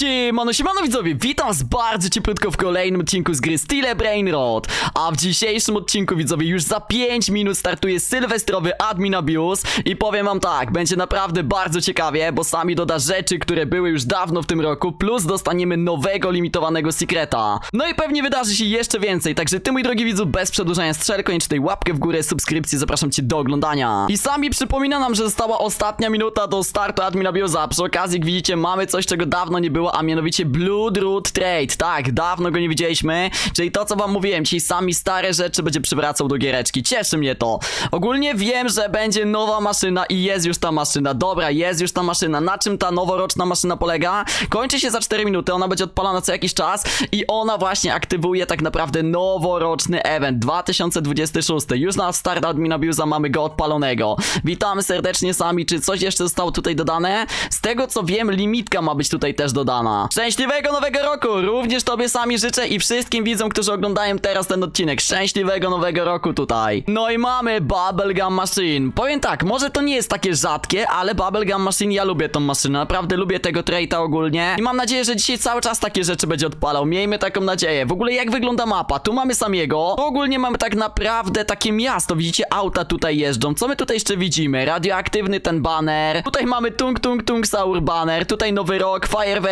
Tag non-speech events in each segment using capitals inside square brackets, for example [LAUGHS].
Siemano, siemano widzowie, witam was bardzo cieplutko w kolejnym odcinku z gry Stile Brainrot A w dzisiejszym odcinku widzowie już za 5 minut startuje sylwestrowy Admin Abuse I powiem wam tak, będzie naprawdę bardzo ciekawie, bo sami doda rzeczy, które były już dawno w tym roku Plus dostaniemy nowego limitowanego secreta No i pewnie wydarzy się jeszcze więcej, także ty mój drogi widzu, bez przedłużania strzel tej łapkę w górę, subskrypcji, zapraszam cię do oglądania. I sami przypomina nam, że została ostatnia minuta do startu Admin Abuse'a Przy okazji, jak widzicie, mamy coś, czego dawno nie było, a mianowicie Blood Root Trade. Tak, dawno go nie widzieliśmy, czyli to, co wam mówiłem, czyli sami stare rzeczy będzie przywracał do giereczki. Cieszy mnie to. Ogólnie wiem, że będzie nowa maszyna i jest już ta maszyna. Dobra, jest już ta maszyna. Na czym ta noworoczna maszyna polega? Kończy się za 4 minuty, ona będzie odpalona co jakiś czas i ona właśnie aktywuje tak naprawdę noworoczny event 2026. Już na start Admin Abuse'a mamy go odpalonego. Witamy serdecznie sami. Czy coś jeszcze zostało tutaj dodane? Z tego co wiem, limitka ma być tutaj też dodana. Szczęśliwego nowego roku! Również tobie sami życzę i wszystkim widzom, którzy oglądają teraz ten odcinek. Szczęśliwego nowego roku tutaj. No i mamy Bubblegum Machine. Powiem tak, może to nie jest takie rzadkie, ale Bubblegum Machine, ja lubię tą maszynę. Naprawdę lubię tego traita ogólnie. I mam nadzieję, że dzisiaj cały czas takie rzeczy będzie odpalał. Miejmy taką nadzieję. W ogóle jak wygląda mapa? Tu mamy samiego. Tu ogólnie mamy tak naprawdę takie miasto. Widzicie, auta tutaj jeżdżą. Co my tutaj jeszcze widzimy? Radioaktywny ten banner. Tutaj mamy Tung Tung Tung Saur banner. Tutaj nowy rok,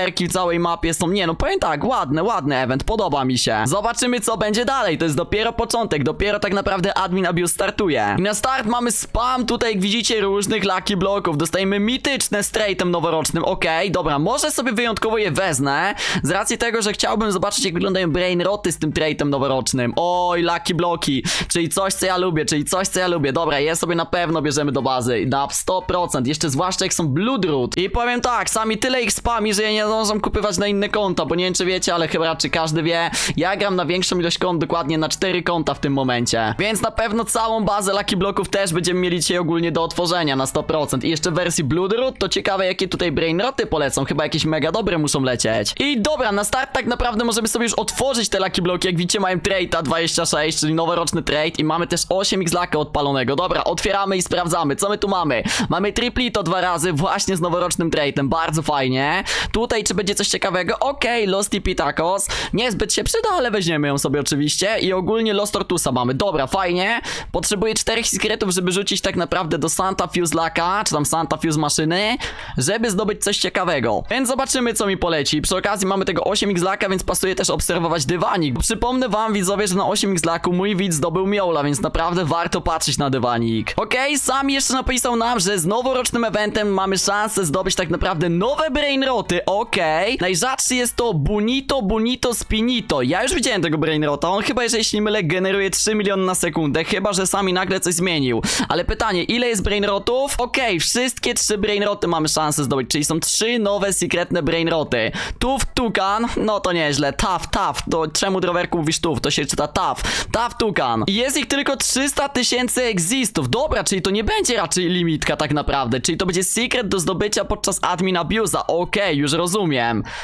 fajerwerki w całej mapie są. Nie no, powiem tak, ładny, ładny event, podoba mi się. Zobaczymy co będzie dalej. To jest dopiero początek, dopiero tak naprawdę admin abuse startuje. I na start mamy spam tutaj, jak widzicie, różnych lucky bloków. Dostajemy mityczne straightem noworocznym. Okej, dobra, może sobie wyjątkowo je wezmę. Z racji tego, że chciałbym zobaczyć, jak wyglądają brain roty z tym traitem noworocznym. Oj, lucky bloki, czyli coś, co ja lubię, czyli coś, co ja lubię. Dobra, je sobie na pewno bierzemy do bazy. Na 100%, jeszcze zwłaszcza jak są bloodroot. I powiem tak, sami tyle ich spami, że ja nie zdążam kupywać na inne konta, bo nie wiem, czy wiecie, ale chyba raczej każdy wie. Ja gram na większą ilość kont, dokładnie na 4 konta w tym momencie. Więc na pewno całą bazę lucky bloków też będziemy mieli dzisiaj ogólnie do otworzenia na 100%. I jeszcze w wersji bloodroot, to ciekawe, jakie tutaj brainroty polecą. Chyba jakieś mega dobre muszą lecieć. I dobra, na start tak naprawdę możemy sobie już otworzyć te lucky bloki. Jak widzicie, mają trade'a 26, czyli noworoczny trade i mamy też 8x laka odpalonego. Dobra, otwieramy i sprawdzamy, co my tu mamy. Mamy triplito dwa razy właśnie z noworocznym trade'em, bardzo fajnie. Tutaj czy będzie coś ciekawego? Okej, Lost TP Tacos. Niezbyt się przyda, ale weźmiemy ją sobie oczywiście. I ogólnie Lost Tortusa mamy. Dobra, fajnie. Potrzebuję czterech secretów, żeby rzucić tak naprawdę do Santa Fuse Laka, czy tam Santa Fuse maszyny, żeby zdobyć coś ciekawego. Więc zobaczymy, co mi poleci. Przy okazji mamy tego 8x laka, więc pasuje też obserwować dywanik. Przypomnę wam, widzowie, że na 8x laku mój widz zdobył Miola, więc naprawdę warto patrzeć na dywanik. Okej, sam jeszcze napisał nam, że z noworocznym eventem mamy szansę zdobyć tak naprawdę nowe brainroty. Okej. Najrzadszy jest to Bunito, Bunito, Spinito. Ja już widziałem tego brainrota. On chyba, jeżeli się nie mylę, generuje 3 miliony na sekundę. Chyba, że sami nagle coś zmienił. Ale pytanie, ile jest brainrotów? Okej, wszystkie trzy brainroty mamy szansę zdobyć, czyli są trzy nowe sekretne brainroty. Tuf, Tukan, no to nieźle. Taf, Taf, to czemu drowerku mówisz Tuf? To się czyta Taf. Taf, Tukan. I jest ich tylko 300 tysięcy existów. Dobra, czyli to nie będzie raczej limitka tak naprawdę. Czyli to będzie secret do zdobycia podczas admin abuse'a. Okej, już rozumiem.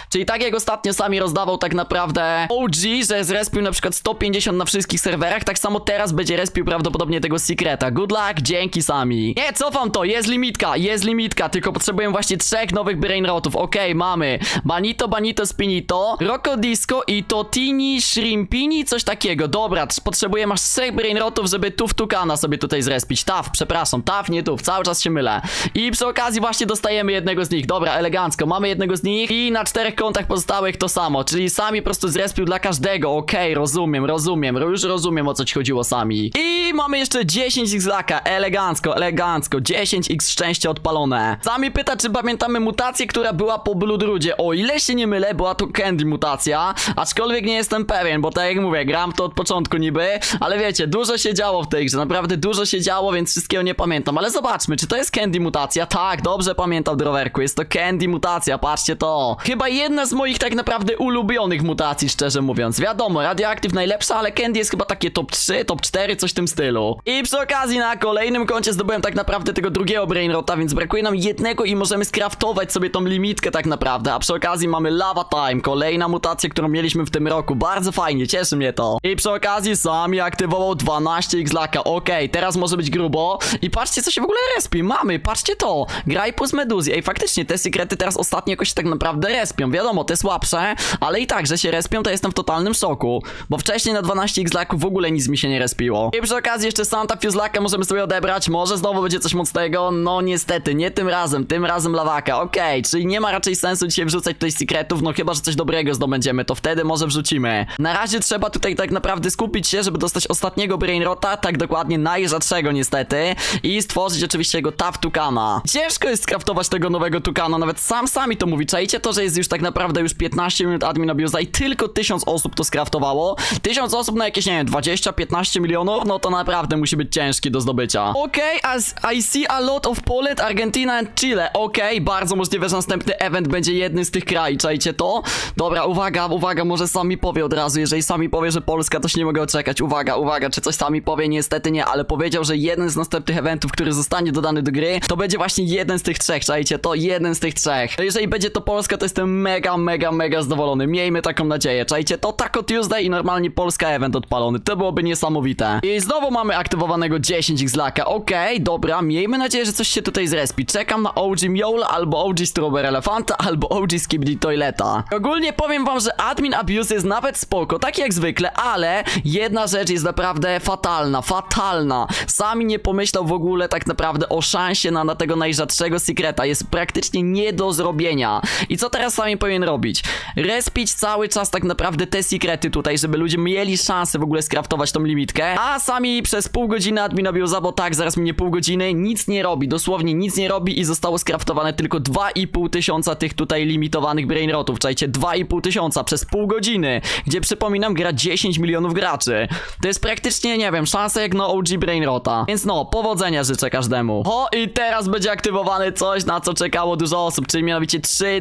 Czyli tak jak ostatnio sami rozdawał tak naprawdę OG, że zrespił na przykład 150 na wszystkich serwerach, tak samo teraz będzie respił prawdopodobnie tego secreta. Good luck, dzięki sami. Nie, cofam to, jest limitka, jest limitka, tylko potrzebuję właśnie trzech nowych brainrotów. Okej, mamy Banito, Banito, Spinito, Rocco Disco i Totini, Shrimpini, coś takiego. Dobra, trz- potrzebuję trzech brainrotów, żeby Tuf Tukana sobie tutaj zrespić. Taf, przepraszam, Taf, nie Tuf, cały czas się mylę. I przy okazji właśnie dostajemy jednego z nich. Dobra, elegancko, mamy jednego z nich i na czterech kontach pozostałych to samo, czyli sami po prostu zrespił dla każdego. Okej, rozumiem, rozumiem, ro- już rozumiem o co ci chodziło sami. I mamy jeszcze 10 x laka, elegancko, elegancko, 10 x szczęście odpalone. Sami pyta, czy pamiętamy mutację, która była po Bloodrudzie. O ile się nie mylę, była to Candy mutacja, aczkolwiek nie jestem pewien, bo tak jak mówię, gram to od początku niby, ale wiecie, dużo się działo w tej grze, naprawdę dużo się działo, więc wszystkiego nie pamiętam, ale zobaczmy, czy to jest Candy mutacja? Tak, dobrze pamiętam, Drowerku, jest to Candy mutacja, patrzcie to. Chyba jedna z moich tak naprawdę ulubionych mutacji, szczerze mówiąc. Wiadomo, Radioactive najlepsza, ale Candy jest chyba takie top 3, top 4, coś w tym stylu. I przy okazji na kolejnym koncie zdobyłem tak naprawdę tego drugiego Brainrota, więc brakuje nam jednego i możemy skraftować sobie tą limitkę tak naprawdę, a przy okazji mamy Lava Time, kolejna mutacja, którą mieliśmy w tym roku, bardzo fajnie, cieszy mnie to. I przy okazji sami aktywował 12 x laka, okej, teraz może być grubo. I patrzcie co się w ogóle respi, mamy, patrzcie to, Graj plus Meduzy, ej faktycznie te sekrety teraz ostatnio jakoś tak naprawdę naprawdę respią. Wiadomo, te słabsze, ale i tak, że się respią, to jestem w totalnym szoku. Bo wcześniej na 12 x laków w ogóle nic mi się nie respiło. I przy okazji jeszcze Santa Fuzlaka możemy sobie odebrać. Może znowu będzie coś mocnego. No niestety, nie tym razem, tym razem lawaka. Okej, czyli nie ma raczej sensu dzisiaj wrzucać tutaj secretów, no chyba, że coś dobrego zdobędziemy, to wtedy może wrzucimy. Na razie trzeba tutaj tak naprawdę skupić się, żeby dostać ostatniego Brainrota, tak dokładnie najrzadszego niestety. I stworzyć oczywiście jego Tough Tukana. Ciężko jest skraftować tego nowego Tukana, nawet sam sami to mówi. Czajcie to, że jest już tak naprawdę już 15 minut admin abuse'a i tylko 1000 osób to skraftowało. 1000 osób na jakieś, nie wiem, 20-15 milionów, no to naprawdę musi być ciężki do zdobycia. Okej, as I see a lot of Poland, Argentina and Chile. Okej, bardzo możliwe, że następny event będzie jednym z tych krajów, czajcie to? Dobra, uwaga, uwaga, może sami powie od razu, jeżeli sami powie, że Polska, to się nie mogę oczekać. Uwaga, uwaga, czy coś sami powie? Niestety nie, ale powiedział, że jeden z następnych eventów, który zostanie dodany do gry, to będzie właśnie jeden z tych trzech, czajcie to? Jeden z tych trzech. Jeżeli będzie to Polska, to jestem mega, mega, mega zadowolony. Miejmy taką nadzieję, czajcie to? Taco Tuesday i normalnie Polska event odpalony. To byłoby niesamowite. I znowu mamy aktywowanego 10 x laka. Okej, dobra, miejmy nadzieję, że coś się tutaj zrespi. Czekam na OG Mule, albo OG Strawberry Elefanta, [LAUGHS] albo OG Skibidi Toileta. Ogólnie powiem wam, że admin abuse jest nawet spoko, tak jak zwykle, ale jedna rzecz jest naprawdę fatalna, fatalna. Sami nie pomyślał w ogóle tak naprawdę o szansie na, na tego najrzadszego secreta. Jest praktycznie nie do zrobienia. I co teraz sami powinien robić? Respić cały czas tak naprawdę te sekrety tutaj, żeby ludzie mieli szansę w ogóle skraftować tą limitkę, a sami przez pół godziny admin abuse'a, bo tak, zaraz minie pół godziny, nic nie robi, dosłownie nic nie robi i zostało skraftowane tylko 2,5 tysiąca tych tutaj limitowanych brainrotów, czajcie, 2,5 tysiąca przez pół godziny, gdzie przypominam gra 10 milionów graczy. To jest praktycznie, nie wiem, szansa jak na OG brainrota. Więc no, powodzenia życzę każdemu. O i teraz będzie aktywowane coś, na co czekało dużo osób, czyli mianowicie trzy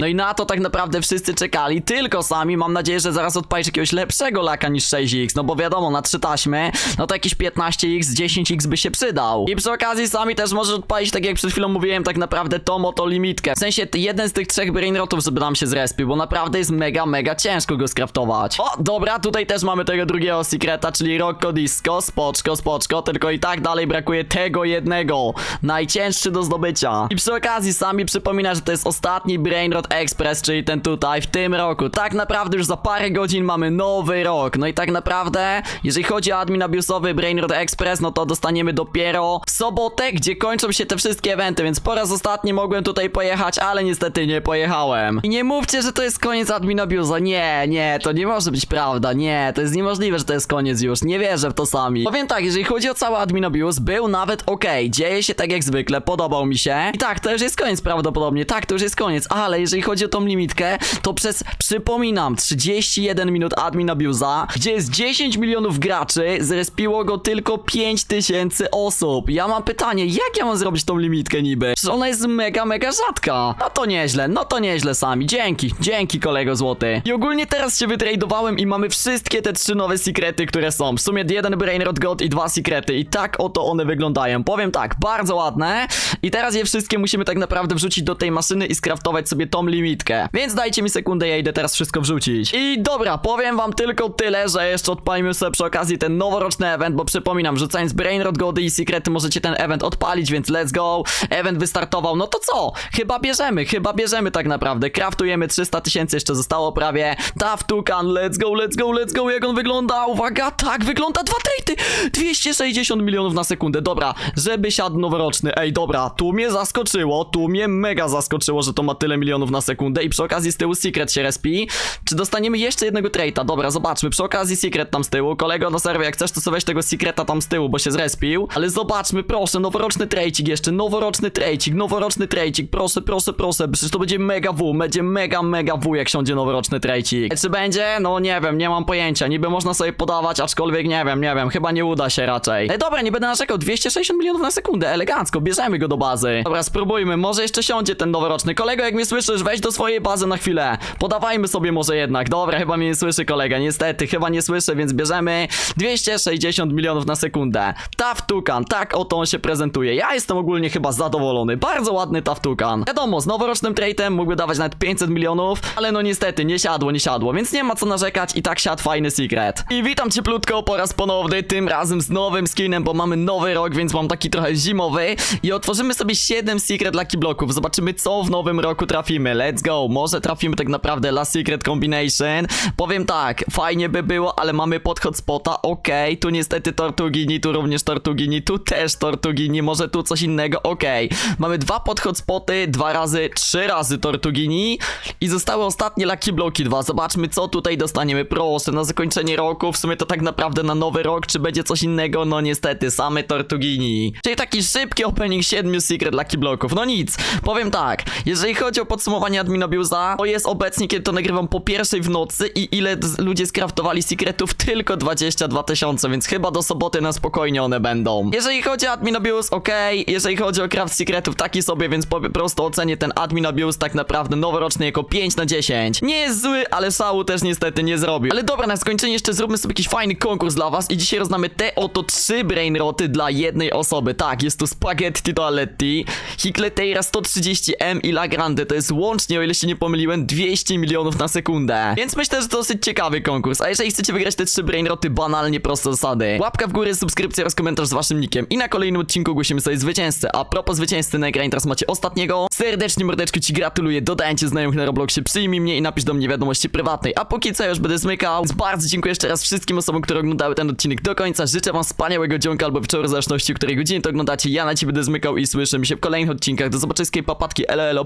No i na to tak naprawdę wszyscy czekali, tylko sami. Mam nadzieję, że zaraz odpalisz jakiegoś lepszego laka niż 6x, no bo wiadomo, na trzy taśmy, no to jakieś 15x, 10x by się przydał. I przy okazji sami też możesz odpalić, tak jak przed chwilą mówiłem, tak naprawdę tą oto limitkę. W sensie jeden z tych trzech brainrotów, żeby nam się zrespił, bo naprawdę jest mega, mega ciężko go skraftować. O, dobra, tutaj też mamy tego drugiego secreta, czyli Rocco Disco, spoczko, spoczko, tylko i tak dalej brakuje tego jednego, najcięższy do zdobycia. I przy okazji sami przypomina, że to jest ostatni Brainrot Express, czyli ten tutaj, w tym roku. Tak naprawdę już za parę godzin mamy nowy rok, no i tak naprawdę, jeżeli chodzi o admin abuse'owy Brainrot Express, no to dostaniemy dopiero w sobotę, gdzie kończą się te wszystkie eventy, więc po raz ostatni mogłem tutaj pojechać, ale niestety nie pojechałem. I nie mówcie, że to jest koniec admin abuse'a, nie, nie, to nie może być prawda, nie, to jest niemożliwe, że to jest koniec już, nie wierzę w to sami. Powiem tak, jeżeli chodzi o cały admin abuse, był nawet okej, dzieje się tak jak zwykle, podobał mi się. I tak, to już jest koniec prawdopodobnie, tak, to już jest koniec, ale jeżeli chodzi o tą limitkę, to przez, przypominam, 31 minut admin abuse'a, gdzie jest 10 milionów graczy, zrespiło go tylko 5 tysięcy osób. Ja mam pytanie, jak ja mam zrobić tą limitkę niby? Przecież ona jest mega, mega rzadka. No to nieźle, no to nieźle sami, dzięki, dzięki kolego złoty. I ogólnie teraz się wytradowałem i mamy wszystkie te trzy nowe sekrety, które są. W sumie jeden Brainrot God i dwa sekrety i tak oto one wyglądają. Powiem tak, bardzo ładne i teraz je wszystkie musimy tak naprawdę wrzucić do tej maszyny i skraftować sobie tą limitkę. Więc dajcie mi sekundę, ja idę teraz wszystko wrzucić. I dobra, powiem wam tylko tyle, że jeszcze odpalimy sobie przy okazji ten noworoczny event, bo przypominam, rzucając Brainrot Gody i sekrety możecie ten event odpalić, więc let's go. Event wystartował, no to co? Chyba bierzemy, chyba bierzemy tak naprawdę. Kraftujemy 300 tysięcy, jeszcze zostało prawie. Tough Tukan, let's go, let's go, let's go, jak on wygląda? Uwaga, tak, wygląda dwa trejty. 260 milionów na sekundę, dobra, żeby siadł noworoczny. Ej, dobra, tu mnie zaskoczyło, tu mnie mega zaskoczyło, że to ma tyle milionów na sekundę i przy okazji z tyłu Secret się respi. Czy dostaniemy jeszcze jednego traita? Dobra, zobaczmy, przy okazji Secret tam z tyłu. Kolego na serwie, jak chcesz, to sobie weź tego Secreta tam z tyłu, bo się zrespił. Ale zobaczmy, proszę, noworoczny trejcik jeszcze, noworoczny trejcik, noworoczny trejcik, proszę, proszę, proszę, przecież to będzie mega W, będzie mega, mega W, jak siądzie noworoczny trejcik. Czy będzie? No nie wiem, nie mam pojęcia, niby można sobie podawać, aczkolwiek nie wiem, nie wiem, chyba nie uda się raczej. Ej, dobra, nie będę narzekał, 260 milionów na sekundę, elegancko, bierzemy go do bazy. Dobra, spróbujmy, może jeszcze siądzie ten noworoczny. Kolego, jak mnie słyszysz, weź do swojej bazy na chwilę. Podawajmy sobie może jednak. Dobra, chyba mnie nie słyszy kolega, niestety, chyba nie słyszę, więc bierzemy 260 milionów na sekundę. Taftukan, tak oto on się prezentuje. Ja jestem ogólnie chyba zadowolony. Bardzo ładny Taftukan. Wiadomo, z noworocznym trade'em mógłby dawać nawet 500 milionów, ale no niestety, nie siadło, nie siadło, więc nie ma co narzekać i tak siadł fajny secret. I witam cieplutko po raz ponowny, tym razem z nowym skinem, bo mamy nowy rok, więc mam taki trochę zimowy i otworzymy sobie 7 secret lucky bloków. Zobaczymy co w nowym roku trafimy, let's go, może trafimy tak naprawdę Last Secret Combination, powiem tak, fajnie by było, ale mamy pod hotspota, okej, tu niestety Tortugini, tu również Tortugini, tu też Tortugini, może tu coś innego, okej, mamy dwa pod hotspoty, dwa razy, trzy razy Tortugini. I zostały ostatnie Lucky Bloki dwa, zobaczmy co tutaj dostaniemy, proszę, na zakończenie roku, w sumie to tak naprawdę na nowy rok, czy będzie coś innego, no niestety, same Tortugini, czyli taki szybki opening 7 Secret Lucky Bloków, no nic, powiem tak, jeżeli chodzi o podsumowanie Adminobiusa, to jest obecnie, kiedy to nagrywam po pierwszej w nocy i ile ludzie skraftowali secretów? Tylko 22 tysiące, więc chyba do soboty na spokojnie one będą. Jeżeli chodzi o Adminobius, okej, jeżeli chodzi o craft secretów, taki sobie, więc po prostu ocenię ten Adminobius tak naprawdę noworoczny jako 5 na 10. Nie jest zły, ale szału też niestety nie zrobił. Ale dobra, na skończenie jeszcze zróbmy sobie jakiś fajny konkurs dla was i dzisiaj roznamy te oto trzy brainroty dla jednej osoby. Tak, jest tu Spaghetti Toaletti, Hikleteira 130M i La Grande, to jest łącznie, o ile się nie pomyliłem, 200 milionów na sekundę. Więc myślę, że to dosyć ciekawy konkurs, a jeżeli chcecie wygrać te trzy brainroty, banalnie proste zasady. Łapka w górę, subskrypcja oraz komentarz z waszym nickiem i na kolejnym odcinku ogłosimy sobie zwycięzcę. A propos zwycięzcy na ekranie teraz macie ostatniego. Serdecznie mordeczku ci gratuluję, dodajcie znajomych na Robloxie, przyjmij mnie i napisz do mnie wiadomości prywatnej. A póki co ja już będę zmykał. Więc bardzo dziękuję jeszcze raz wszystkim osobom, które oglądały ten odcinek do końca. Życzę wam wspaniałego dzionka albo wieczoru, w zależności, której godzinie to oglądacie. Ja na ciebie będę zmykał i słyszymy się w kolejnych odcinkach. Do zobaczenia, papatki, elo elo!